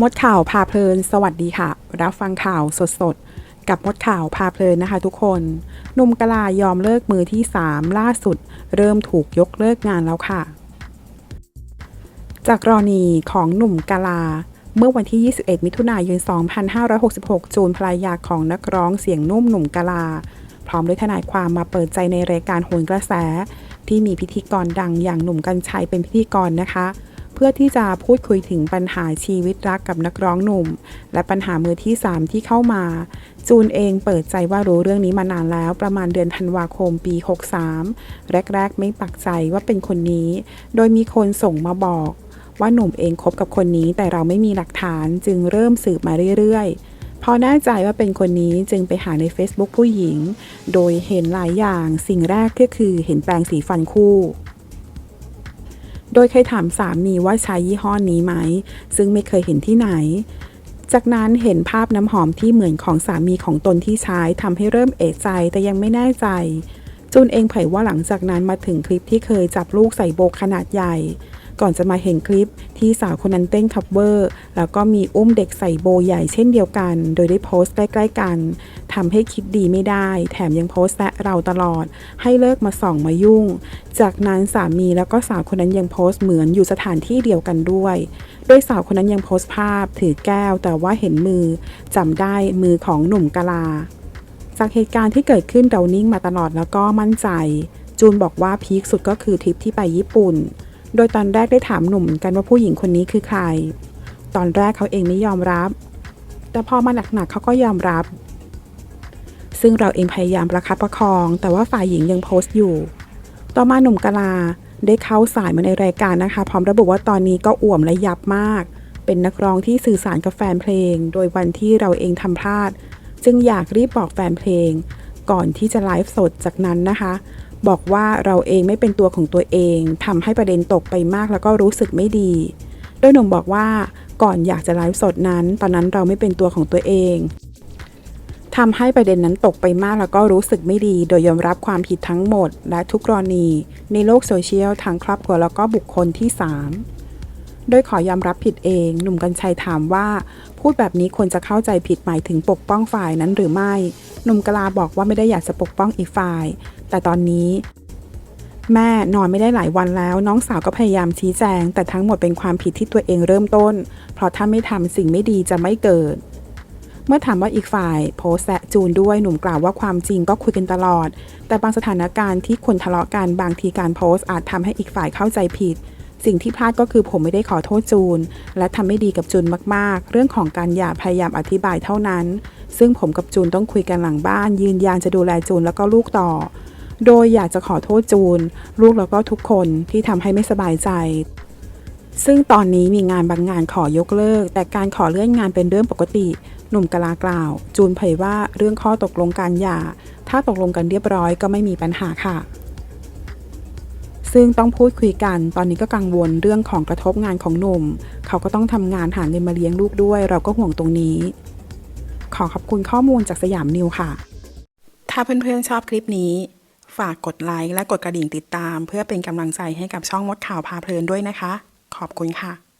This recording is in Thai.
มดข่าวพาเพลิน สวัสดีค่ะ รับฟังข่าวสดๆ กับมดข่าวพาเพลินนะคะทุกคนหนุ่มกะลายอมเลิกมือที่ 3 ล่าสุด เริ่มถูกยกเลิกงานแล้วค่ะ จากกรณีของหนุ่มกะลา เมื่อวันที่ 21 มิถุนายน 2566 จูนภรรยาของนักร้องเสียงนุ่มหนุ่มกะลา พร้อมด้วยทนายความมาเปิดใจในรายการโหนกระแส ที่มีพิธีกรดังอย่างหนุ่มกัญชัยเป็นพิธีกรนะคะ พื่อที่จะพูดคุยถึงปัญหาชีวิตรักกับนักร้องหนุ่ม และปัญหามือที่ 3 ที่เข้ามา จูนเองเปิดใจว่ารู้เรื่องนี้มานานแล้วประมาณเดือนธันวาคมปี 63 แรก ๆ ไม่ปักใจว่าเป็นคนนี้ โดยมีคนส่งมาบอก ว่าหนุ่มเองคบกับคนนี้แต่เราไม่มีหลักฐานจึงเริ่มสืบมาเรื่อยๆพอแน่ใจว่าเป็นคนนี้จึงไปหาใน Facebook ผู้หญิง โดยเห็นหลายอย่าง สิ่งแรกก็คือเห็นแปรงสีฟันคู่ โดยเคยถามสามีว่าใช้ยี่ห้อนี้ไหม ซึ่งไม่เคยเห็นที่ไหน จากนั้นเห็นภาพน้ำหอมที่เหมือนของสามีของตนที่ใช้ทำให้เริ่มเอะใจแต่ยังไม่แน่ใจ จูนเองเผยว่าหลังจากนั้นมาถึงคลิปที่เคยจับลูกใส่โบขนาดใหญ่ ก่อนจะมาเห็นคลิปที่สาวคนนั้นเต้นคัฟเวอร์ แล้วก็มีอุ้มเด็กใส่โบใหญ่เช่นเดียวกัน โดยได้โพสต์ใกล้ๆกันทำให้คิดดีไม่ได้ แถมยังโพสต์แซะเราตลอด ให้เลิกมาส่องมายุ่ง จากนั้นสามีแล้วก็สาวคนนั้นยังโพสต์เหมือนอยู่สถานที่เดียวกันด้วย โดยสาวคนนั้นยังโพสต์ภาพถือแก้วแต่ว่าเห็นมือจำได้มือของหนุ่มกะลา จากเหตุการณ์ที่เกิดขึ้นเรานิ่งมาตลอดแล้วก็มั่นใจ จูนบอกว่าพีคสุดก็คือทริปที่ไปญี่ปุ่น โดยตอนแรกได้ถามหนุ่มกันว่าผู้หญิงคนนี้คือใคร ตอนแรกเขาเองไม่ยอมรับ แต่พอมาหนักๆเขาก็ยอมรับ ซึ่งเราเองพยายามประคับประคอง แต่ว่าฝ่ายหญิงยังโพสต์อยู่ ต่อมาหนุ่มกะลาได้เข้าสายมาในรายการนะคะ พร้อมระบุว่าตอนนี้ก็อ่วมและยับมาก เป็นนักร้องที่สื่อสารกับแฟนเพลง โดยวันที่เราเองทำพลาด จึงอยากรีบบอกแฟนเพลง ก่อนที่จะไลฟ์สดจากนั้นนะคะ บอกว่าเราเองไม่เป็นตัวของตัวเองทำให้ประเด็นตกไปมากแล้วก็รู้สึกไม่ดี โดยหนุ่มบอกว่าก่อนอยากจะไลฟ์สดนั้น ตอนนั้นเราไม่เป็นตัวของตัวเองทำให้ประเด็นนั้นตกไปมากแล้วก็รู้สึกไม่ดี โดยยอมรับความผิดทั้งหมด และทุกกรณี ในโลกโซเชียลทั้งครอบครัวแล้วก็บุคคลที่ 3 โดยขอยอมรับผิดเอง หนุ่มกัญชัยถามว่า พูดแบบนี้ควรจะเข้าใจผิดหมายถึงปกป้องฝ่ายนั้นหรือไม่ หนุ่มกลาบอกว่าไม่ได้อยากจะปกป้องอีกฝ่าย แต่ตอนนี้ แม่นอนไม่ได้หลายวันแล้ว น้องสาวก็พยายามชี้แจง แต่ทั้งหมดเป็นความผิดที่ตัวเองเริ่มต้น เพราะถ้าไม่ทำสิ่งไม่ดีจะไม่เกิดเมื่อถามว่าอีกฝ่ายโพสแซะจูนด้วยหนุ่มกล่าวว่าความจริงก็คุยกันตลอด แต่บางสถานการณ์ที่คนทะเลาะกันบางทีการโพสอาจทำให้อีกฝ่ายเข้าใจผิด สิ่งที่พลาดก็คือผมไม่ได้ขอโทษจูน และทำไม่ดีกับจูนมากๆ เรื่องของการหย่าพยายามอธิบายเท่านั้น ซึ่งผมกับจูนต้องคุยกันหลังบ้าน ยืนยันจะดูแลจูนแล้วก็ลูกต่อ โดยอยากจะขอโทษจูน ลูกแล้วก็ทุกคนที่ทำให้ไม่สบายใจ ซึ่งตอนนี้มีงานบางงานขอยกเลิก แต่การขอเลื่อนงานเป็นเรื่องปกติ หนุ่มกลากล่าว จูนเผยว่าเรื่องข้อตกลงการหย่า ถ้าตกลงกันเรียบร้อยก็ไม่มีปัญหาค่ะ ซึ่งต้องพูดคุยกัน ตอนนี้ก็กังวลเรื่องของกระทบงานของหนุ่ม เขาก็ต้องทำงานหาเงินมาเลี้ยงลูกด้วย เราก็ห่วงตรงนี้ ขอขอบคุณข้อมูลจากสยามนิวค่ะ ถ้าเพื่อนๆชอบคลิปนี้ ฝากกดไลค์และกดกระดิ่งติดตาม เพื่อเป็นกำลังใจให้กับช่องมดข่าวพาเพลินด้วยนะคะ ขอบคุณค่ะ